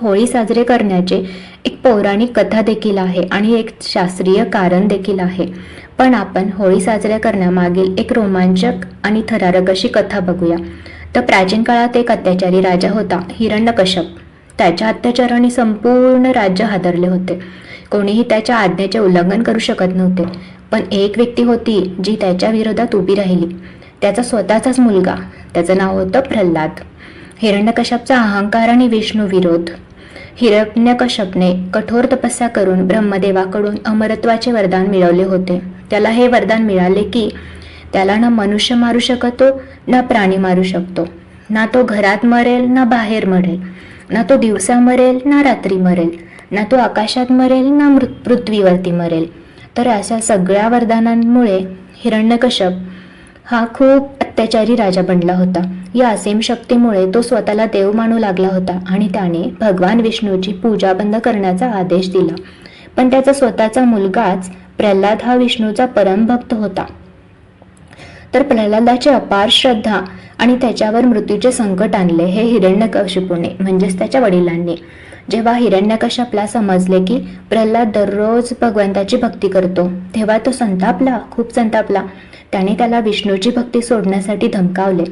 होळी साजरे करण्याचे एक पौराणिक कथा देखील आहे आणि एक शास्त्रीय कारण देखील आहे. पण आपण होळी साजऱ्या करण्यामागील एक रोमांचक आणि थरारक अशी कथा बघूया. तर प्राचीन काळात एक अत्याचारी राजा होता हिरण्यकश्यप. त्याच्या अत्याचाराने संपूर्ण राज्य हादरले होते. कोणीही त्याच्या आज्ञेचे उल्लंघन करू शकत नव्हते. पण एक व्यक्ती होती जी त्याच्या विरोधात उभी राहिली. त्याचा स्वतःचाच मुलगा. त्याचं नाव होतं प्रल्हाद. हिरण्यकश्यपचा अहंकार आणि विष्णू विरोध हिरण्यकश्यपने कठोर तपस्या करून ब्रह्मदेवाकडून अमरत्वाचे वरदान मिळवले होते. त्याला हे वरदान मिळाले की त्याला ना मनुष्य मारू शकतो ना प्राणी मारू शकतो. ना तो घरात मरेल ना बाहेर मरेल. ना तो दिवसा मरेल ना रात्री मरेल. ना तो आकाशात मरेल ना मृ- पृथ्वीवरती मरेल. तर अशा सगळ्या वरदानांमुळे हिरण्यकश्यप हा खूप अत्याचारी राजा बनला होता. या असीम शक्तीमुळे तो स्वतःला देव मानू लागला होता आणि त्याने भगवान विष्णूची पूजा बंद करण्याचा आदेश दिला. पण त्याचा स्वतःचा मुलगाच प्रल्हाद हा विष्णूचा परमभक्त होता. तर प्रल्हादाची अपार श्रद्धा आणि त्याच्यावर मृत्यूचे संकट आणले हे हिरण्यकशिपूने म्हणजेच त्याच्या वडिलांनी. जेव्हा हिरण्यकश्यपला समजले की प्रल्हाद दररोज भगवंताची भक्ती करतो तेव्हा तो संतापला खूप संतापला. त्याने त्याला विष्णूची भक्ती सोडण्यासाठी धमकावले.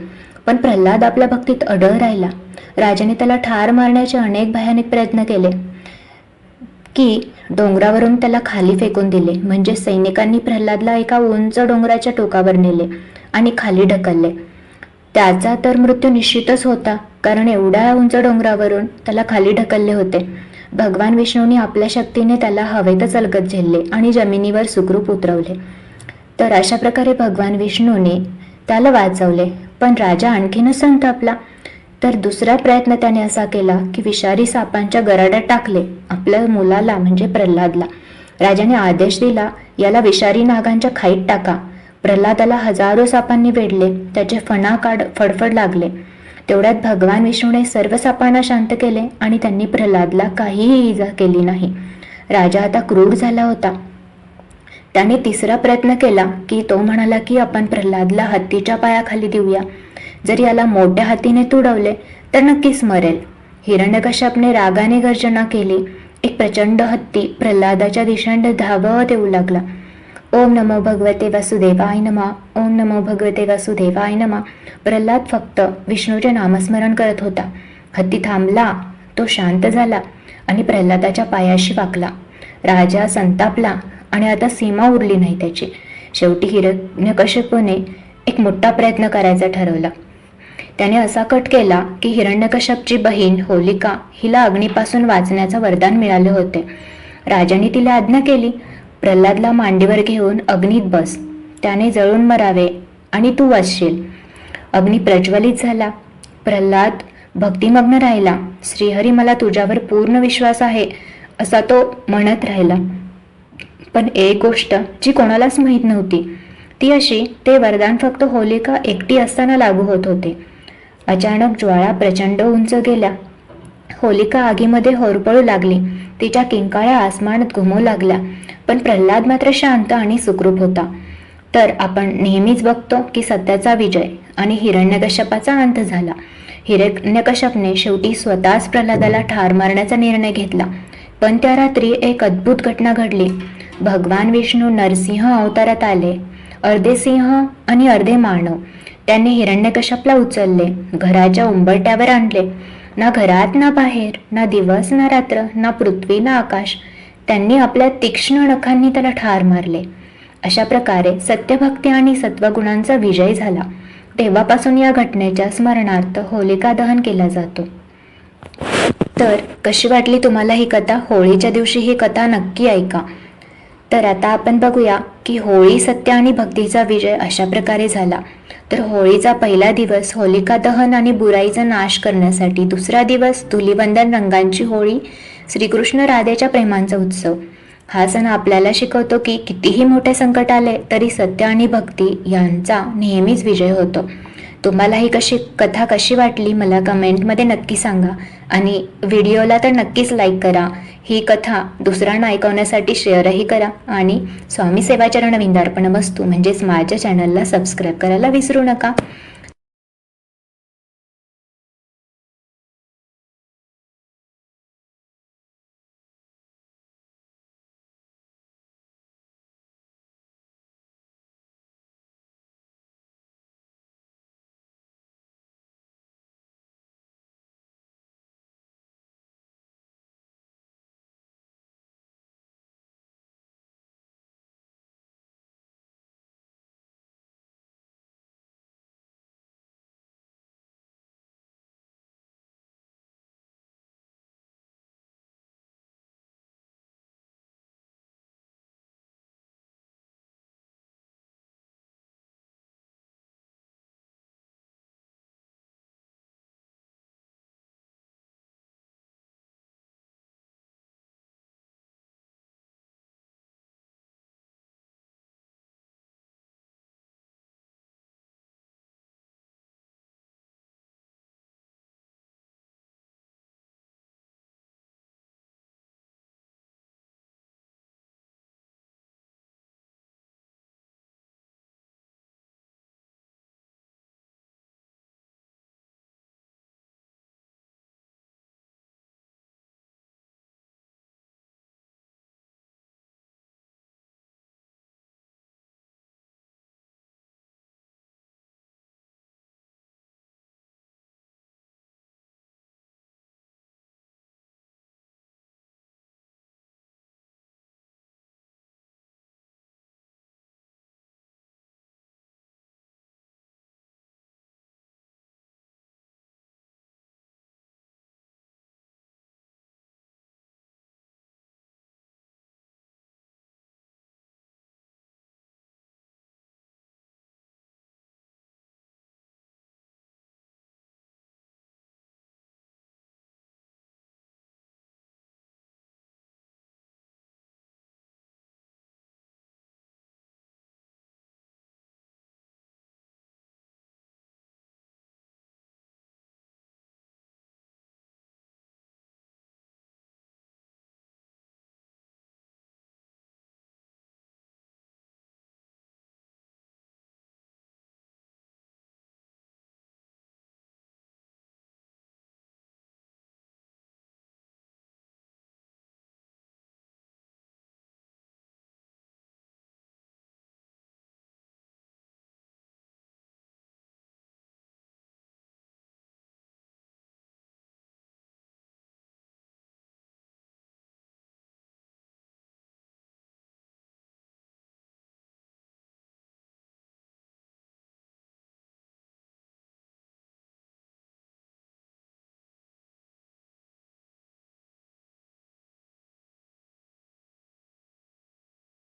पण प्रल्हाद आपल्या भक्तीत अडळ राहिला. राजाने त्याला ठार मारण्याचे अनेक भयानक प्रयत्न केले. की डोंगरावरून त्याला खाली फेकून दिले. म्हणजे सैनिकांनी प्रल्हादला एका उंच डोंगराच्या टोकावर नेले आणि खाली ढकलले. त्याचा तर मृत्यू निश्चितच होता कारण एवढ्या उंच डोंगरावरून त्याला खाली ढकलले होते. भगवान विष्णूने आपल्या शक्तीने त्याला हवेतच अलगत झेलले आणि जमिनीवर सुखरूप उतरवले. तर अशा प्रकारे भगवान विष्णूने त्याला वाचवले. पण राजा आणखीनच संतापला. तर दुसरा प्रयत्न त्याने असा केला की विषारी सापांच्या गराड्यात टाकले आपल्या मुलाला म्हणजे प्रल्हादला. राजाने आदेश दिला याला विषारी नागांच्या खाईत टाका. प्रल्हादाला हजारो सापांनी वेढले त्याचे फणा काढ फडफड लागले. तेवढ्यात भगवान विष्णूने सर्व सापांना शांत केले आणि त्यांनी प्रल्हादला काहीही इजा केली नाही. राजा आता क्रूर झाला होता. त्याने तिसरा प्रयत्न केला की तो म्हणाला की आपण प्रल्हादला हत्तीच्या पायाखाली देऊया. जर याला मोठ्या हातीने तुडवले तर नक्कीच मरेल. हिरण्यकश्यपने रागाने गर्जना केली. एक प्रचंड हत्ती प्रल्हादाच्या दिशेने धावत येऊ लागला. ओम नमो भगवते वासुदेवाय नमा. ओम नमो भगवते वासुदेवाय नमा. प्रल्हाद फक्त विष्णूचे नामस्मरण करत होता. हत्ती थांबला तो शांत झाला आणि प्रल्हादाच्या पायाशी वाकला. राजा संतापला आणि आता सीमा उरली नाही त्याची. शेवटी हिरण्यकश्यपूने एक मोठा प्रयत्न करायचा ठरवला. त्याने असा कट केला की हिरण्यकश्यपची बहीण होलिका हिला अग्नीपासून वाचण्याचं वरदान मिळाले होते. राजाने तिला आज्ञा केली प्रल्हादला मांडीवर घेऊन अग्नीत बस. त्याने जळून मरावे आणि तू वाचशील. अग्नी प्रज्वलित झाला. प्रल्हाद भक्तिमग्न राहिला. श्रीहरी मला तुझ्यावर पूर्ण विश्वास आहे असा तो म्हणत राहिला. पण एक गोष्ट जी कोणालाच माहीत नव्हती ती अशी ते वरदान फक्त होलिका एकटी असताना लागू होत होते. अचानक ज्वाळा प्रचंड उंच गेल्या होलिका आगीमध्ये होरपळू लागली. तिच्या किंकाळ्या आसमानात घुमू लागल्या पण प्रल्हाद मात्र शांत आणि सुखरूप होता. तर आपण नेहमीच बघतो की सत्याचा विजय आणि हिरण्यकश्यपाचा अंत झाला. हिरण्यकश्यपने शेवटी स्वतःच प्रल्हादाला ठार मारण्याचा निर्णय घेतला. पण त्या रात्री एक अद्भुत घटना घडली. भगवान विष्णू नरसिंह अवतारात आले. अर्धे सिंह आणि अर्धे मानव त्यांनी हिरण्यकश्यपला उचलले. घराच्या उंबरट्यावर आणले. ना घरात ना बाहेर ना दिवस ना रात्र ना पृथ्वी ना आकाश. त्यांनी आपल्या तीक्ष्ण नखांनी त्याला ठार मारले. अशा प्रकारे सत्यभक्ती आणि सत्वगुणांचा विजय झाला. तेव्हापासून या घटनेच्या स्मरणार्थ होलिका दहन केला जातो. तर कशी वाटली तुम्हाला ही कथा? होळीच्या दिवशी ही कथा नक्की ऐका. तर आता आपण बघूया की होळी सत्य आणि भक्तीचा विजय अशा प्रकारे झाला. तर होळीचा पहिला दिवस होलिका दहन आणि बुराईचा नाश करण्यासाठी दुसरा दिवस धुलीवंदन रंगांची होळी श्रीकृष्ण राधेच्या प्रेमांचा उत्सव. हा सण आपल्याला शिकवतो की कितीही मोठे संकट आले तरी सत्य आणि भक्ती यांचा नेहमीच विजय होतो. तुम्हाला ही कशी कथा कशी वाटली मला कमेंटमध्ये नक्की सांगा आणि व्हिडिओला तर नक्कीच लाईक करा. ही कथा दुसऱ्यांना ऐकवण्यासाठी शेअरही करा आणि स्वामी सेवाचरण विंदार्पण वस्तू म्हणजेच माझ्या चॅनलला सबस्क्राईब करायला विसरू नका.